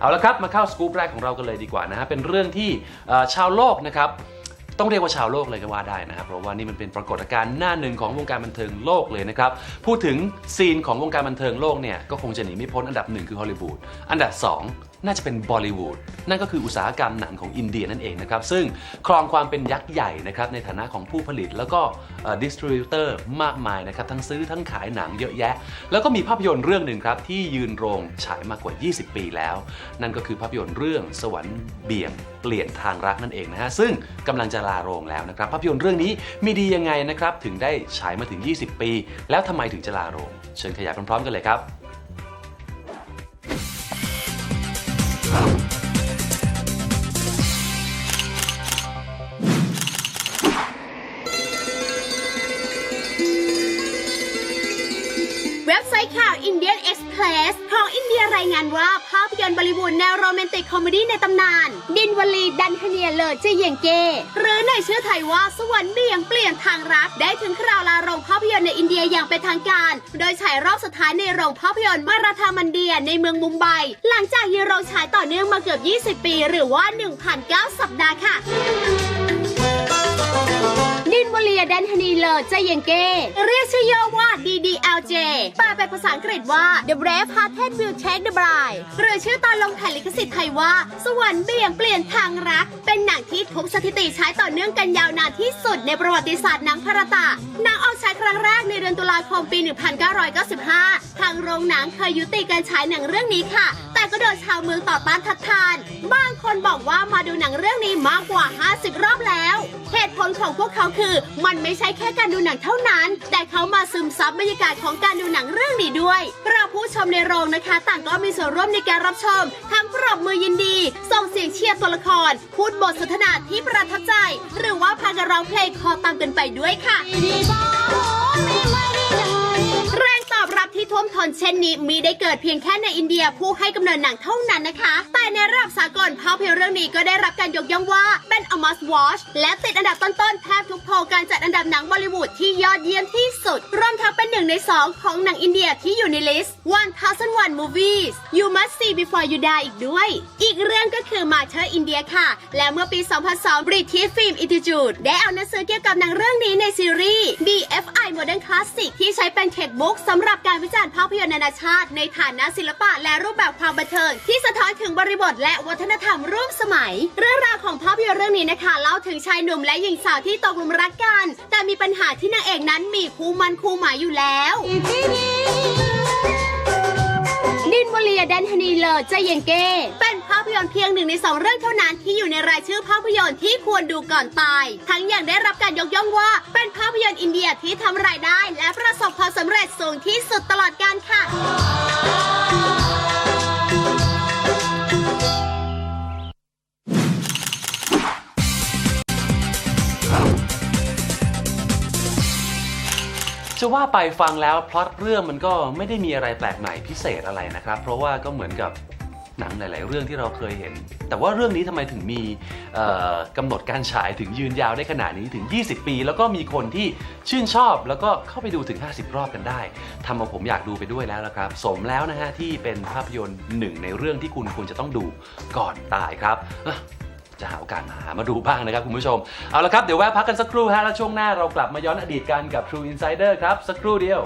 เอาละครับมาเข้าสกู๊ปแรกของเรากันเลยดีกว่านะฮะเป็นเรื่องที่ชาวโลกนะครับต้องเรียกว่าชาวโลกเลยก็ว่าได้นะครับ เพราะว่านี่มันเป็นปรากฏการณ์หน้าหนึ่งของวงการบันเทิงโลกเลยนะครับ พูดถึงซีนของวงการบันเทิงโลกเนี่ยก็คงจะหนีไม่พ้นอันดับหนึ่งคือฮอลลีวูด อันดับสองน่าจะเป็นบอลิวูดนั่นก็คืออุตสาหกรรมหนังของอินเดียนั่นเองนะครับ ซึ่งครองความเป็นยักษ์ใหญ่นะครับในฐานะของผู้ผลิตแล้วก็ดิสทริบิวเตอร์มากมายนะครับ ทั้งซื้อทั้งขายหนังเยอะแยะ แล้วก็มีภาพยนตร์เรื่องหนึ่งครับ ที่ยืนโรงฉายมากกว่า 20 ปีแล้ว นั่นก็คือภาพยนตร์เรื่องสวรรค์เบี่ยงเปลี่ยนทางรักนั่นเองนะฮะซึ่งกำลังจะลาโรงแล้วนะครับภาพยนตร์เรื่องนี้มีดียังไงนะครับถึงได้ฉายมาถึง 20 ปี แล้วทำไมถึงจะลาโรง เชิญขยายพร้อมๆกันเลยครับ เว็บไซต์ข่าว Indian Express ของอินเดียรายงานว่า ภาพยนตร์บอลิวูดแนวโรแมนติกคอมเมดี้ในตำนาน ดินวลีดันคเนียเลอร์เจเยงเก หรือในชื่อไทยว่าสวรรค์เบี่ยงเปลี่ยนทางรัก ได้ถึงคราวลาโรงภาพยนตร์ในอินเดียอย่างเป็นทางการ โดยฉายรอบสุดท้ายในโรงภาพยนตร์มาราธามันเดียในเมืองมุมไบ หลังจากยืนโรงฉายต่อเนื่องมาเกือบ 20 ปี หรือว่า 1,009 สัปดาห์ค่ะ ดนวลีดันฮนีเลอร์ใจเยงเกเรียกชื่อย่อว่า DDLJ แปลเป็นภาษาอังกฤษว่า The Brave Hearted Will Take the Bride หรือชื่อตอนลงแผ่นลิขสิทธิ์ไทยว่า สวรรค์เบี่ยงเปลี่ยนทางรัก เป็นหนังที่ทุบสถิติใช้ต่อเนื่องกันยาวนานที่สุดในประวัติศาสตร์หนังพารตะหนังออกฉายครั้งแรกในเดือนตุลาคมปี 1995 ทางโรงหนังเคยยุติการฉายหนังเรื่องนี้ค่ะ ก็โดนชาวเมืองต่อต้านทัดทาน บางคนบอกว่ามาดูหนังเรื่องนี้มากกว่า 50 รอบแล้ว เหตุผลของพวกเขาคือ มันไม่ใช่แค่การดูหนังเท่านั้น แต่เขามาซึมซับบรรยากาศของการดูหนังเรื่องนี้ด้วยเราผู้ชมในโรงนะคะ ต่างก็มีส่วนร่วมในการรับชมทั้งปรบมือยินดี ส่งเสียงเชียร์ตัวละคร พูดบทสนทนาที่ประทับใจ หรือว่าพากันร้องเพลงคอตามกันไปด้วยค่ะ ที่ท่วมท้นเช่นนี้มีได้เกิดเพียงแค่ในอินเดียผู้ให้กำเนิดหนังเท่านั้นนะคะ แต่ในระดับสากลภาพยนตร์เรื่องนี้ก็ได้รับการยกย่องว่าเป็น a must watch และติดอันดับต้นๆแทบทุกโพลการจัดอันดับหนังบอลิวูดที่ยอดเยี่ยมที่สุดรวมทั้ง หนึ่งในสองของหนังอินเดียที่อยู่ในลิสต์ 1001 movies you must see before you die อีกด้วย อีกเรื่องก็คือ Master India ค่ะ และเมื่อปี 2002 British Film Institute ได้เอาหนังสือเกี่ยวกับหนังเรื่องนี้ในซีรีส์ BFI Modern Classic ที่ใช้เป็นเทคบุ๊กสำหรับการวิจารณ์ภาพยนตร์นานาชาติ ในฐานะศิลปะและรูปแบบความบันเทิง ที่สะท้อนถึงบริบทและวัฒนธรรมร่วมสมัย เรื่องราวของภาพยนตร์เรื่องนี้นะคะเล่าถึงชายหนุ่มและหญิงสาวที่ตกหลุมรักกัน แต่มีปัญหาที่นางเอกนั้นมีคู่มันคู่หมายอยู่แล้วดินวลีดันฮนีเลอร์ใจเยงเก้ เป็นภาพยนตร์เพียงหนึ่งในสองเรื่องเท่านั้นที่อยู่ในรายชื่อภาพยนตร์ที่ควรดูก่อนตาย ทั้งยังได้รับการยกย่องว่า เป็นภาพยนตร์อินเดียที่ทำรายได้ และประสบความสำเร็จสูงที่สุดตลอดกาลค่ะ จะว่าไปฟังแล้วพล็อตเรื่องมันก็ไม่ได้มีอะไรแปลกใหม่พิเศษอะไรนะครับ เพราะว่าก็เหมือนกับหนังหลาย ๆ เรื่องที่เราเคยเห็น แต่ว่าเรื่องนี้ทำไมถึงมีกำหนดการฉายถึงยืนยาวได้ขนาดนี้ถึง 20 ปี แล้วก็มีคนที่ชื่นชอบแล้วก็เข้าไปดูถึง 50 รอบกันได้ทำเอาผมอยากดูไปด้วยแล้วละครับ สมแล้วนะฮะที่เป็นภาพยนตร์หนึ่งในเรื่องที่คุณควรจะต้องดูก่อนตายครับ จะหาโอกาสมาหามาดูบ้างนะครับคุณผู้ชม เอาละครับ เดี๋ยวแวะพักกันสักครู่ฮะแล้วช่วงหน้าเรากลับมาย้อนอดีตกันกับ True Insider ครับ สักครู่เดียว